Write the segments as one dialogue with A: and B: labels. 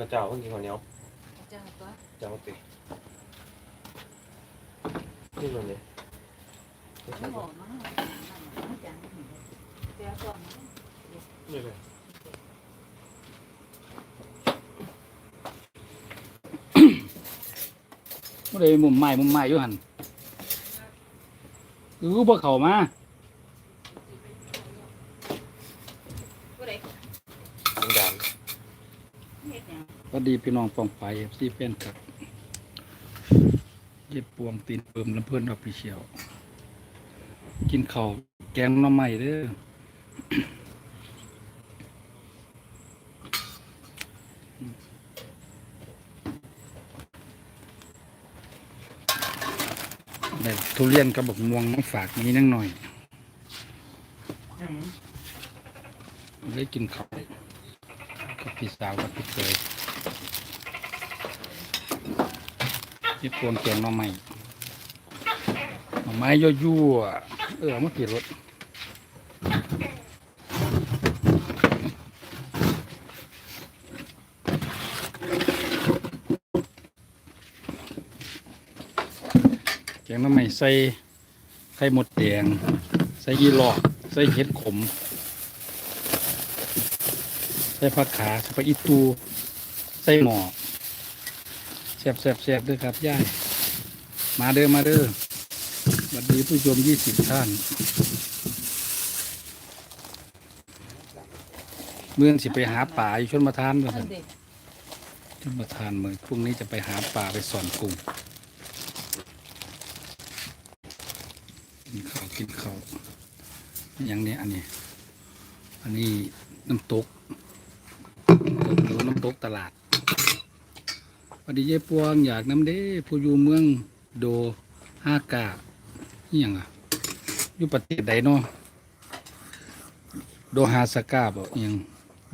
A: ข้าวเจ้าเพิ่งกินข้าวเหนียว
B: จ้าตัว
A: เจ้าตินี่มันเลยได
C: ห
B: ยัง
C: สวัสดีพี่น้องปองไป FC แฟนครับเย็บปวงตีนเปิมลำเพิ่นออฟฟิเชียลกินข้าวแกงหน่อไม้เด้อได้ทุเรียนกับบักม่วงมาฝากนี้นั่งหน่อยได้กินข้าวกับพี่สาวกับพี่เคย ยี่ปวงแกงหน่อไม้หน่อไม้ยั่วๆเออเอามากี่รถแกงหน่อไม้ใส่ไข่หมดแดงใส่ยีหลอกใส่เห็ดขมใส่ผักขาใส่ผักอีตู ใส่หมอแซ่บแซ่บแซ่บด้วยครับย่ายมาเด้อมาเด้อสวัสดีผู้ชมยี่สิบท่าน เมืองสิไปหาป่าอยู่ชนมาทานว่า
B: อั
C: ซั่
B: น
C: น
B: เด็ก
C: ชนมาทานเมืองพรุ่งนี้จะไปหาป่าไปสอนกุ้งกินข้าวกินข้าวอย่างนี้อันนี้ อันนี้น้ำตกน้ำตกหรือว่าน้ำตกตลาด พอดีเย่ปวงอยากน้ำเด้ผู้อยู่เมืองโดฮากานี่ยังอะอยู่ประเทศใดเนาะโดฮาสกาบอิหยัง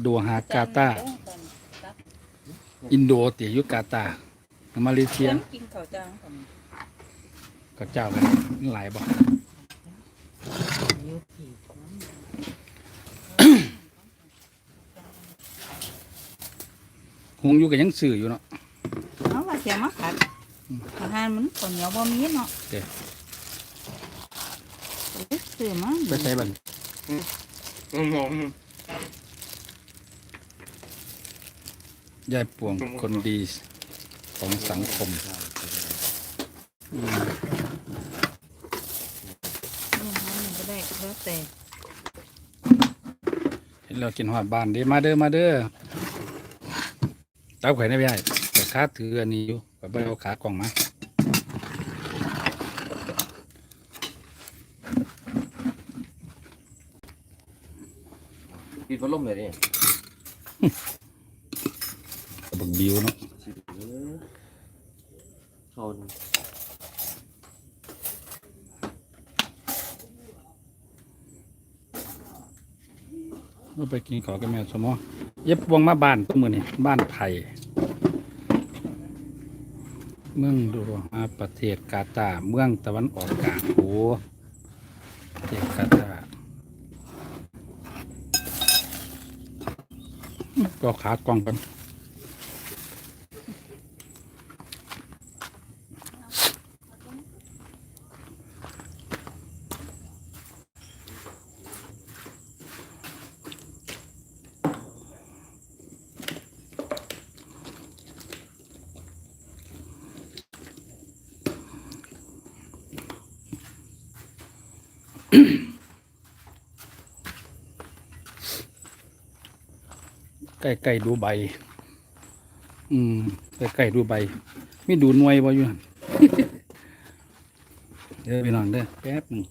C: โดฮากาตาอินโดเตียยุกาตามาเลเซีย
B: กินข้าวจ้างก่อน
C: ก็เจ้ากันหลายบ่หงอยู่กับยังสื่ออยู่เนาะ
B: เอาว่าเสียมาขัดอาหารมันข้าวเหนียวบ่มีเนาะ
C: เด้
B: ไปซื้อมา
C: ไปใส่บัน
A: งง
C: ยายป่วงคนดีของสังคมอืม
B: นี่หานี่ก็ได้แล้วแต่
C: เห็นเรากินหอดบ้านเด้มาเด้อมาเด้อเต้าไข่ได้ไม่ได้แต่ ขาถืออันนี้อยู่ไปเอาขากล่องมา
A: ปิดพัดลมเลยดิ
C: กระบอกบิวเนาะ
A: เขา
C: เราไปกินขอกับแม่สมอเย็บวงมาบ้านตัวมือนี่บ้านไผ่ เมืองดูอาประเทศกาตาเมืองตะวันออกกลางโอ้ประเทศกาตาก็ขากล้องกัน ใกล้ใกล้ๆดูใบ อืมใกล้ใกล้ๆดูใบไม่ดูหน่วยบ่อยู่หั่นเดี๋ยวไปนอนเด้อแป๊บหนึง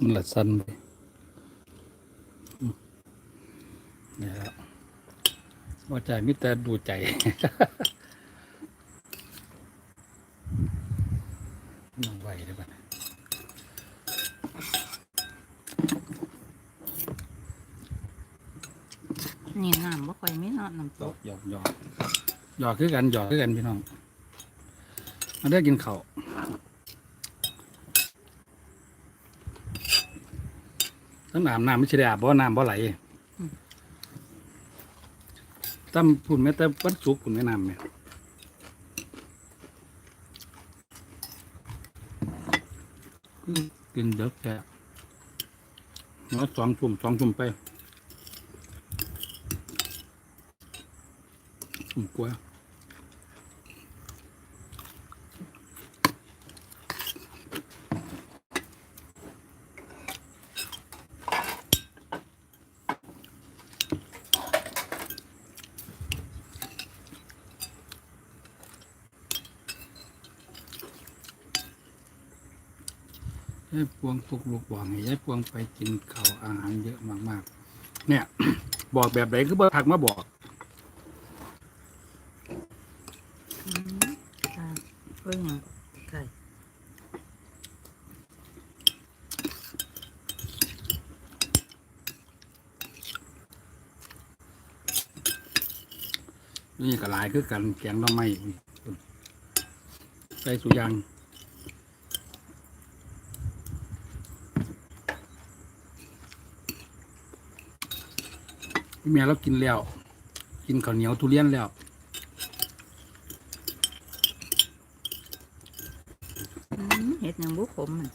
C: มันละสั้นไปอืมนี่ครับว่าใจมิแต่ดูใจน้องไหวได้ปะเนี่ย
B: นี่น้ำบ่ค่อยมีเนาะน้ำตก
C: หยอกหยอกหยอกคือกันหยอกคือกันพี่น้องมาได้อกินข้าว ตั้งน้ำน้ำไม่ใช่ได้อาบบ่น้ำบ่ไหลตั้มพุ่นแม้แต่วันศุกร์พุ่นแม่น้ำเนี่ยกินเด็กแค่มาสองทุ่มสองทุ่มไปทุ่มกว่า วงปลุกลูกบอกให้ยายพวงไปกินข้าวอาหารเยอะมากๆ เนี่ย บอกแบบไหนคือบ่ทักมาบอก
B: อืมค่ะเพิ่นหยังไก่
C: นี่ก็หลายคือกันแกงหน่อไม้ใส่สุยาง พี่เมียเรากินแล้ว กินข้าวเหนียวทุเรียนแล้ว
B: อืมเฮ็ดหยังบ่ขมมัน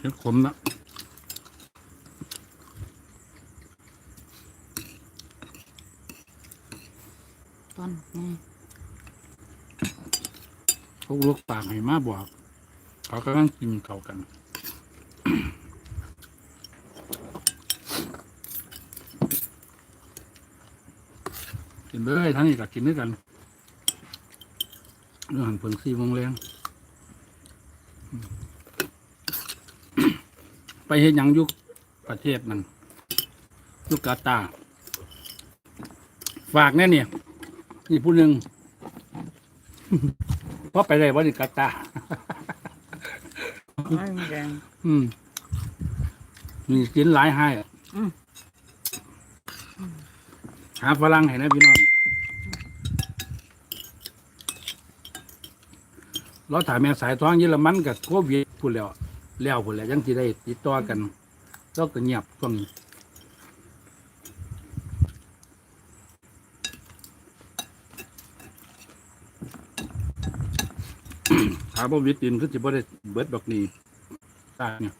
C: เห็ดขมนะ
B: ต้นแม่
C: พวกลูกปากให้มาบอก เขากำลังกินเขาวกัน เลยทั้งนี้ก็กินด้วยกันเรื่องหันผลซีโมงแรงอืมไปเห็นยังอยุคประเทศมันอยุคกาตาร์ฝากแน่เนี่ยนี่ผู้หนึ่งเพราะไปได้ว่านี่กาตาร์
B: อันแดง
C: อืมมีกินหลายให้อะ
B: อืม
C: หาฝรั่งให้นะพี่น้อง เราถ่ายแม่สายท้องเยอรมันกับโควิดพูดแล้วแล้วพูดแล้วยังที่ได้ติดต่อกันแล้วก็เงียบช่วงนี้ถามว่าวิตินคือจะบ่ได้เบิดดอกนี้ตายเนี่ย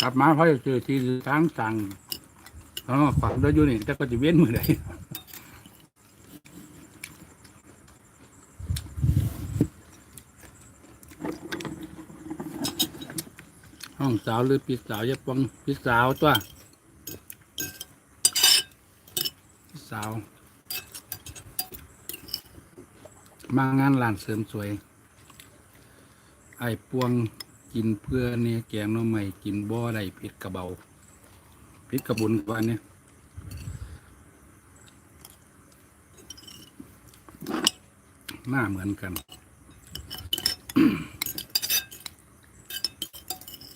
C: กลับมาเพราะจะเจอที่ทางสั่งอ๋อฝักเดินอยู่นี่แต่ก็จะเว้นมือใดห้องสาวหรือพี่สาวจะปังพี่สาวตัวพี่สาว มางานร้านเสริมสวย ไอ้ปวง กินเพื่อเนี่ยแกงหน้อใหม่กินบ่อได้พิษกระเบาพิษกระบุนกว่าอันเนี่ยหน้าเหมือนกัน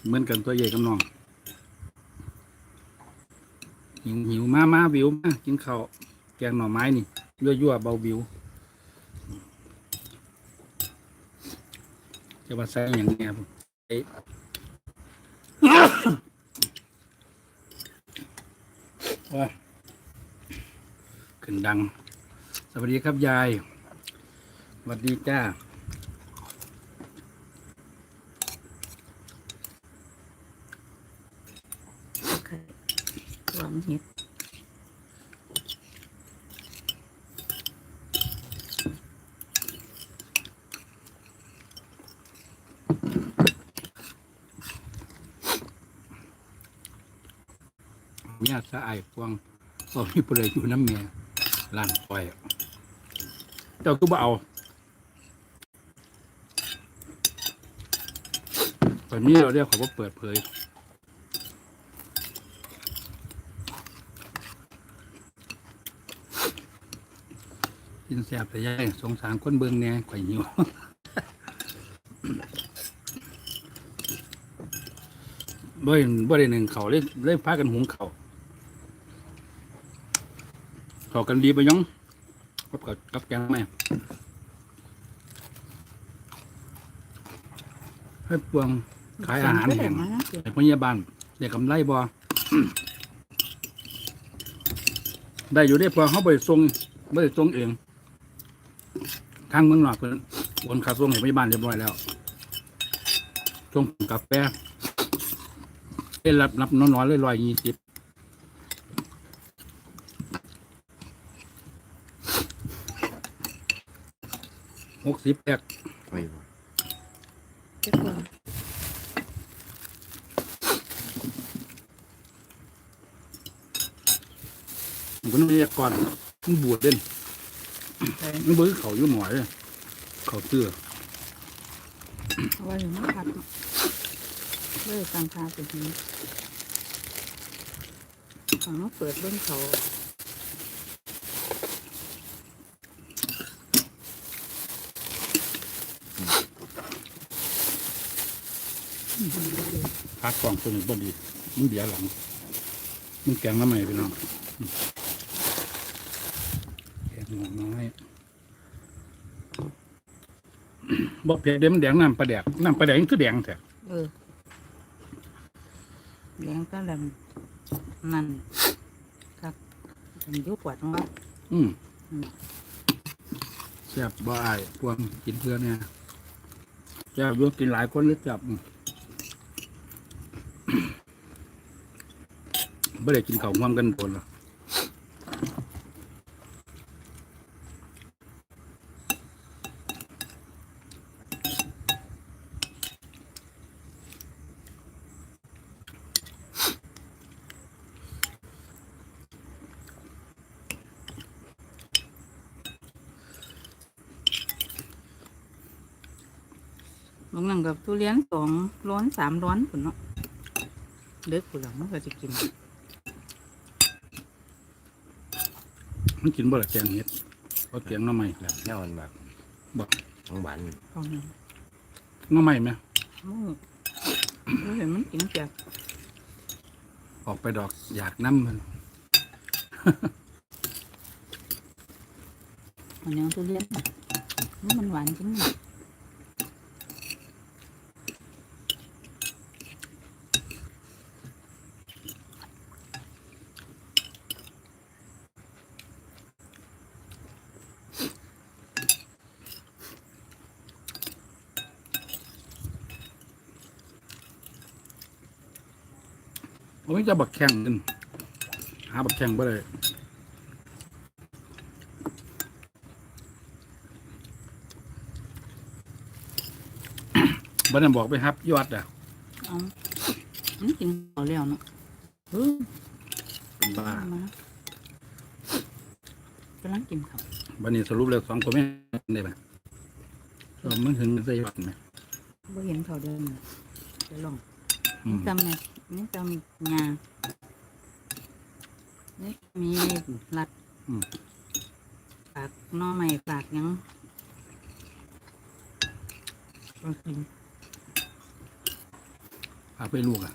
C: เหมือนกันตัวใหญ่กับน้องหิวหิวมามาวิวมากินข้าวแกงหน่อไม้นี่ยั่วยั่วๆเบาวิวจะมาใส่อย่างเนี้ยผม ว่าขึ้นดัง สวัสดีครับยาย สวัสดีจ้า
B: ไข่รวมเฮ็ด
C: เนี่ยสะอายพวงก็มีประโยอยู่น้ำเมียร้านก้อยเจ้าก็บ่เอาแบบนี้เราเรียกเขาว่าเปิดเผยกินแสบแต่ย่ายสงสารคนเบิ่งเนี่ยข่อยหิวบ่ได้บ่ได้หนึ่งเขาเลยเลยพากันหุงเขา เขากันดีไปยังกับกับกับแกงแม่ให้ปวงขายอาหารแห้ง
B: มาเดี๋ยว
C: ไอ้พยาบาลเด็กกำไรบ่ได้อยู่ได้พอเขาไปส่งไม่ได้ส่งเองทางเมืองนอกเพิ่นโอนค่าส่งให้พยาบาลเรียบร้อยแล้วส่งกาแฟได้รับรับน้อยๆเลยร้อยยี่สิบ หกสิบแอก
A: ไม่
B: เจ็บปวด
C: มันก็ไม่ใช่ก่อนมันบวชเด่น
B: ใส่
C: มันเบิ้เขาอยู่หมอยเลยเขาเตื้อ
B: เอาไว้อยู่มาผัดเนาะเลยตั้งคาเป็นนี้เอามาเปิดเบิ่งเขา
C: พักกล่องตัวนี้บ่ดี มันเดียวหลัง มันแกงน้ำใหม่พี่น้องอืมแกงหน่อน้อยบอกเผ็ดเด้มันแดงน้ำปลาแดกน้ำปลาแดกมันคือแดงแท้
B: เออเลี้ยงก็แหลมนั่นครับเป็นยุควัดของเรา
C: อืม
B: อืม
C: แซ่บบ่อายพวงกินเพื่อนเนี่ยแซ่บอยุ่กินหลายคนหรือจับอืม ไม่ได้กินข้าวห่วมกันโดนหรอก
B: บางนั่งกับทุเรียนสองร้อนสามร้อนผุนเนาะเด็กผุนหลังมันก็จะกิน
C: มันกินบ่ละแกงเห็ดเอาแกงหน้ำใหม่
A: แบบแน่นอนแบบ
C: บอก
A: ของหวาน
B: เอาเนี่ย
C: หน้ำใหม่ไหม
B: มูเราเห็นมันกินจาก
C: ออกไปดอกอยากน้ำมัน
B: อันนี้ทุเรียนนี่มันหวานจริง
C: โอ้ยจะบักแข่งกัน หาบักแข่งบ่ได้บันนั้นบอกไปฮับ ยอดอะ
B: เอามันกินเอาแล้วเนาะเออ
C: เป็นบ้า
B: มากำลังกินข้าว
C: บันนี้สรุปแล้วสองคนไม่ได้ไหมมันถึงใส่ยอดไหม
B: บ่เห็นเขาเดินจะลอง
C: อืม
B: จำเนี่ย นี่จำงานี่มีรัดฝากหน้อใหม่ฝากหยังก็กิน
C: พาไปลูกอะ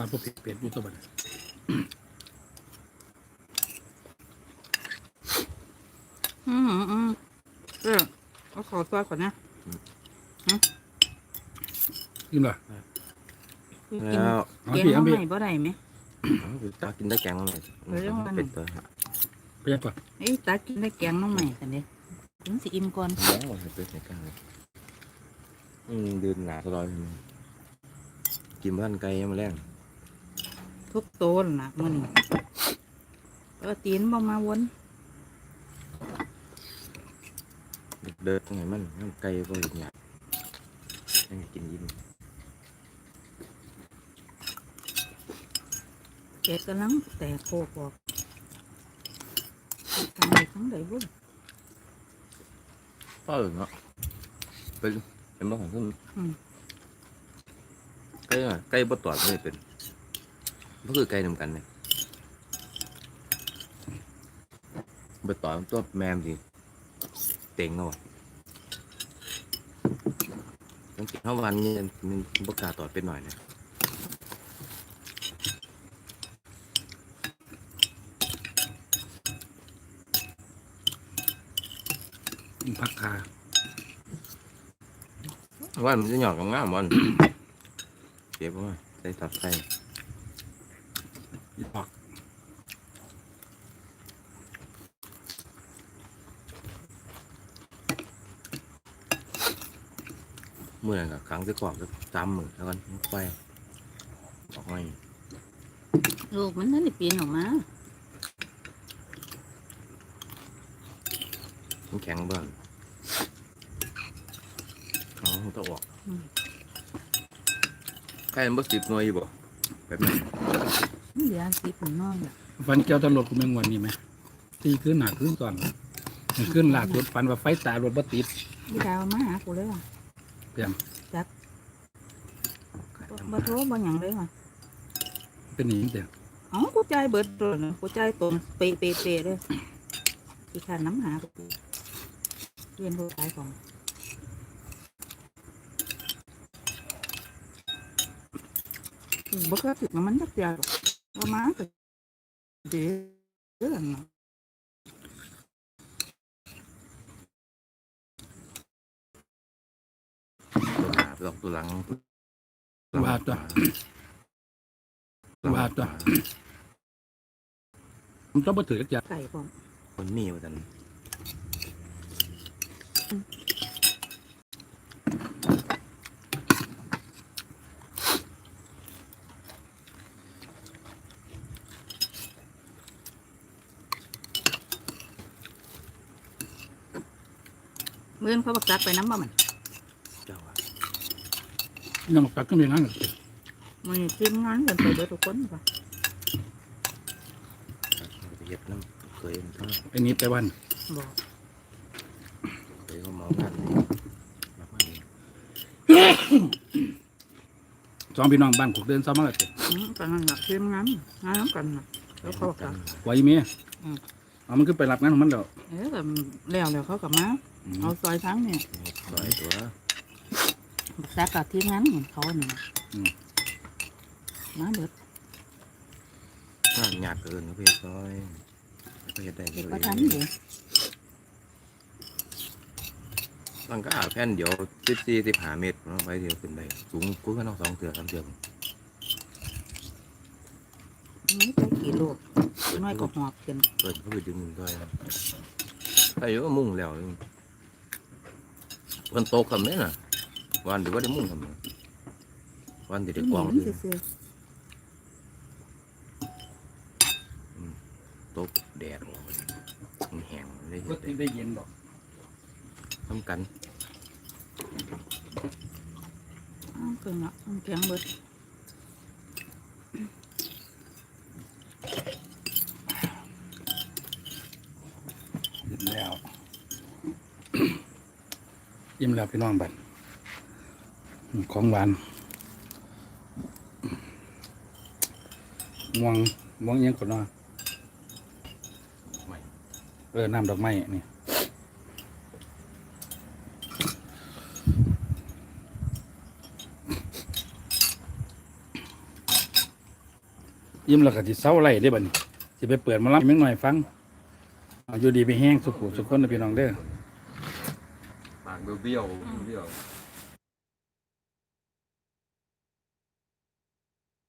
C: แปลว่าว่าพวกเป็ดเป็ดอยู่ตัวบัด
B: อืมอืมเออเอาขอตัวก่อนนะ
C: กินป่ะ
B: คือกิน
A: แล้ว
C: เกี๊
B: ยวใหม่บ่ได้ไหม
A: ตากินได้แกงอะไร
B: เออเรื่องมัน
A: เป็ดตัวฮะ
C: เปียกป่ะ
B: เอ้ตากินได้แกงน้องใหม่กันเด้ถึงสิอิ่มก่อน
A: โอ้ยเป็ดในกลางเลยอืมเดินหนาตลอดกินบ้านไกลยังมาแรง
B: ทุกโตนล่ะมื้อนี้เออตีนบ่มาวน
A: เดินไงมันน้ำไก่ก็อีกอย่างยังกินยิ้ม
B: แกะกำลังแตกโคกออกทางไหนทางใดบุ่น
A: ก็อื่นเนาะเป็นเป็นบ้าของขึ้น
B: อืม
A: ไก่อะไก่บ่ตอดไม่เป็น ก็คือไก่นำกันเนี่ยบ่ตอดตัวแมมสิเต็งเนาะต้องกินข้าววันนี่มันบ่กล้าตอดเป็นหน่อยนะ
C: ผักคา
A: ว่ามันจะหยอกงามๆมันเก็บไว้ใส่ตับไก่ เมื่อนั้นก็ครั้งที่กรอบจะจำมือแล้วกันไปออกมาอีก
B: ลูกมันนั่นได้ปีนออกมา
A: มันแข็งเบิ่งอ๋อมันต้องออกใครมันบ่สิบหน่วยอยู่บ่แบบนั้น
B: มันเหลือสิบหนึ่งน้อยล่ะ
C: ฟันแก้วตลดกูแมงวันนี่ไหมตีขึ้นหนาขึ้นก่อนมันขึ้นหลากรถฟันว่าไฟตายรถบ่ติด
B: พี่ดาวมาหากู เลยว่ะ
C: เพียง
B: บ่บ่โทรบ่หยังเลยว่ะ
C: เป็นอย่างนี้เดียว
B: อ๋อกูใจายเบิดตัวนะกูใจายตรงเปะเปะเปะเลยที่ขาดน้ำหากูเรียนรู้ขายของบ่เคยติดกับมันจักเดียวหรอกว่ามาก็เดี๋ยวเรื่องเนาะ
A: ตัวหน้าไปออกตัวหลัง
C: วาตัวว่าตัวมันต้องมาถือจักร
B: ไก่ของ
A: คนมีว่าซั่น
B: เมื่อนเขาบักจัดไปน้ำบ่มัน
C: ยังตักขึ้นไปนั่ง
B: มันทีมงานกันไปเบิดทุกคนป่ะ
A: ไปเฮ็ดน้ำเคยมันเท่า
C: ไอ้นี้ไปวัน
B: บอก
A: เคยเขาเมางานมากมาย
C: สองพี่น้องบ้านขุกเดินซ้อมมาแล้วเถอะ
B: อืมกันนั่นแหละทีมงานงานน้ำกันน่ะแล้วเขาก็
C: ไหวเมีย
B: อืม
C: เอามันขึ้นไปรับงานของมันแล้ว
B: เออแต่แล้วแล้วเขากับมา
C: อืม
B: เอาซอยทั้งเนี่ย
A: ซอยตัว
B: แซกกับทีมงานของเขาเนี่ยมาเบิด
A: งานหยาดเกินเขาไปซอยเขาเฮ็ดได้
B: เด็ก
A: เล
B: ก็
A: ย
B: ทันอยู่
A: ตั้งก็อาแผ่นเดียวสิบสี่สิบห้าเมตรเนาะไปเดียวขึ้นได้สูงกูก็ต้องสองเถื่อสามเถื่อ
B: นี่ไปกี่ลูกน้อยก็หอบขึ้น
A: เปิดเขาไปดึงมันด้วยถ้าอยู่ก็มุ่งแล้ววันโตกคำนี้น่ะ วันเดี๋ยวว่าได้มุ่งคำนี้วันเดี๋ยวได้กวาง
B: นี่
A: ขึ้น
B: ซื่อ
A: โตกแดดออกมันแห้งเลย
C: ก็ตีได้เย็นดอก
A: ทำกัน
B: ๆอ้าวเกินละมันแข็งเบิด
C: เย็นแล้ว ยิ้มแล้วพี่น้องบัด ของหวานม่วงม่วงอิหยังก่อนเนาะ
A: ไม่
C: เออน้ำดอกไม้นี่ยิ้มแล้วก็สิเศร้าไรได้อบัดนี้สิไปเปิดหมาลับมึงหน่อยฟังเอาอยู่ดีไปแห้งสุขุสุขคนนะพี่น้องเด้อ
A: ปากเบี้ยวเบี้ยว